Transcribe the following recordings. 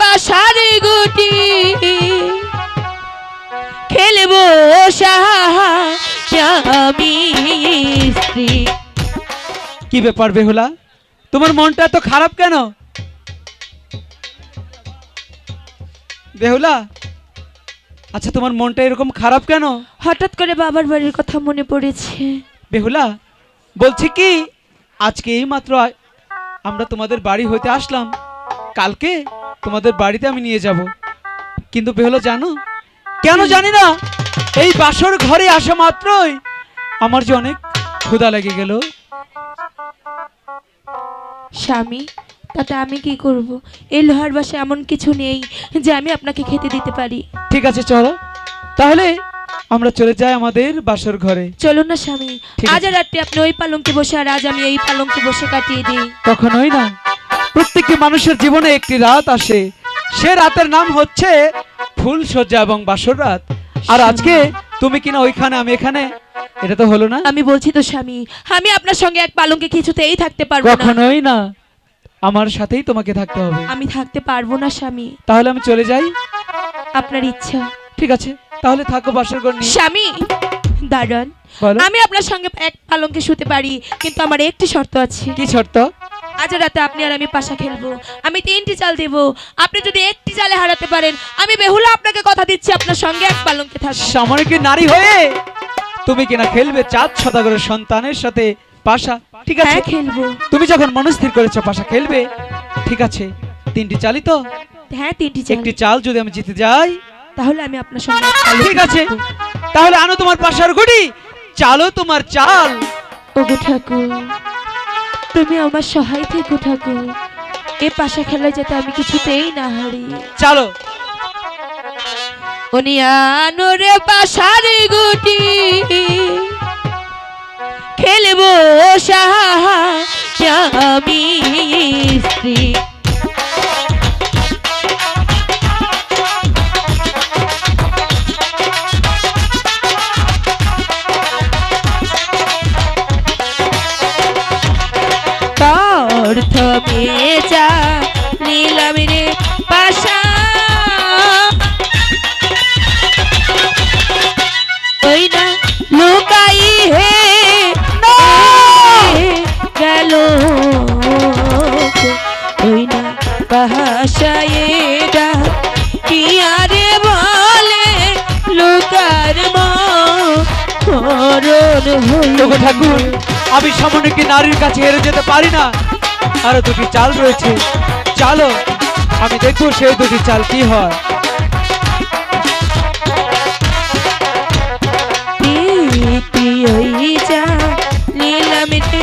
পাশারি গুটি। খেলব স্ত্রী। কি ব্যাপার বেহুলা? তোমার মনটা এত খারাপ কেন? বেহুলা? আচ্ছা তোমার মনটা এরকম খারাপ কেন? হঠাৎ করে বাবার বাড়ির কথা মনে পড়েছে। বেহুলা বলছি কি? আজকে এই মাত্র আমরা তোমাদের বাড়ি হইতে আসলাম। কালকে তোমাদের বাড়িতে আমি নিয়ে যাব। কিন্তু বেহুলা জানো? কেন জানি না? এই বাসর ঘরে আসা মাত্রই আমার যে অনেক ক্ষুধা লেগে গেল। স্বামী তাতে আমি কি করব? এই লোহার বাসে এমন কিছু নেই যে আমি আপনাকে খেতে দিতে পারি। ঠিক আছে চলো। তাহলে আমরা চলে যাই আমাদের বাসর ঘরে। চলুন না স্বামী। আজ। রাত্রে আপনি ওই পালঙ্কে বসে আর আজ আমি এই পালঙ্কে বসে কাটিয়ে দিই। কখনোই না। প্রত্যেকটি মানুষের জীবনে একটি রাত আসে। সে রাতের নাম হচ্ছে ফুল সজ্জা এবং বাসর রাত। আর আজকে তুমি কিনা ওইখানে আমি এখানে? এটা তো হলো না? আমি বলছি তো স্বামী আমি আপনার সঙ্গে এক পালঙ্কে কিছুতেই থাকতে পারব না। কখনোই না। আমার সাথেই তোমাকে থাকতে হবে। আমি থাকতে পারব না স্বামী। তাহলে আমি চলে যাই? আপনার ইচ্ছা। ঠিক আছে তাহলে থাকো বাসর ঘর নিয়ে। স্বামী দাঁড়ান বলো। আমি আপনার সঙ্গে এক পালঙ্কে শুতে পারি কিন্তু আমার একটি শর্ত আছে। কি শর্ত? আজ রাতে আপনি আর আমি পাশা খেলব। আমি তিনটি চাল দেব। আপনি যদি একটি চালে হারাতে পারেন আমি বেহুলা আপনাকে কথা দিচ্ছি আপনার সঙ্গে এক পালঙ্কে থাকব। সামরিক নারী হয়ে তুমি কিনা খেলবে চাঁদ সদাগরের সন্তানের সাথে পাশা ঠিক আছে? হ্যাঁ খেলব। তুমি যখন মনস্থির করেছ পাশা খেলবে ঠিক আছে? তিনটি চালই তো। হ্যাঁ তিনটি চাল। একটি চাল যদি আমি জিতে যাই তাহলে আমি আপনার সঙ্গে ঠিক আছে? তাহলে আনো তোমার পাশার গুটি চালো তোমার চাল। ওগো ঠাকুর। তুমি আমার সহায় থেকো ঠাকুর এ পাশা খেলায় যাতে আমি কিছুতেই না হারি। চলো। উনি আনরে পাশারি গুটি। খেলব সাহা আমি স্ত্রী। যা নিলাম রে পাশা। ওই না লুকাই হে গেল। ওই না বাসায় কি আরে বলে? লুকার মরণ ঠাকুর আমি সামনে কি নারীর কাছে হেরে যেতে পারি না। আরও দুটি চাল রয়েছে। চালো আমি দেখব সেই দুটি চাল কি হয়। প্রীতি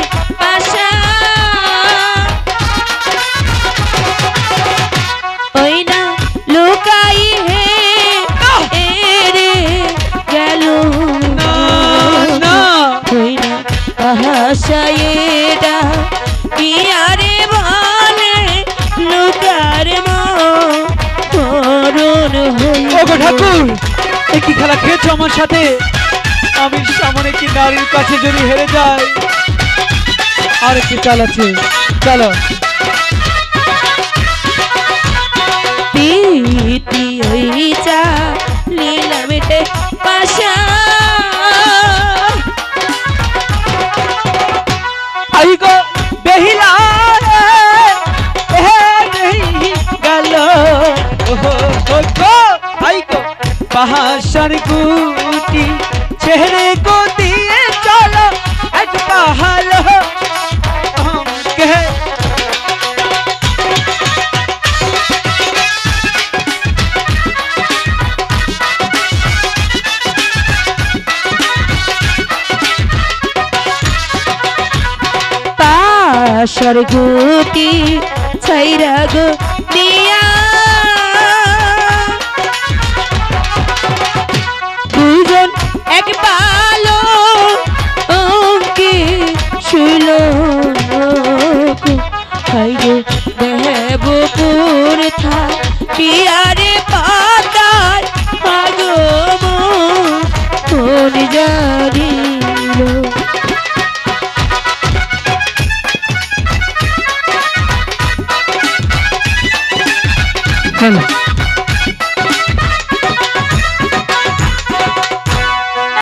ঠাকুর একটি খেলা খেয়েছো আমার সাথে? আমি সামনে একটি নারীর কাছে যদি হেরে যাই, আর একটি চাল আছে। চলো। চা মেটে পাশা। পাহাড় গুটি ছেড়ে গো দিয়ে চলো এক পাহাড় কে? পাশর ছাইরা গো চলো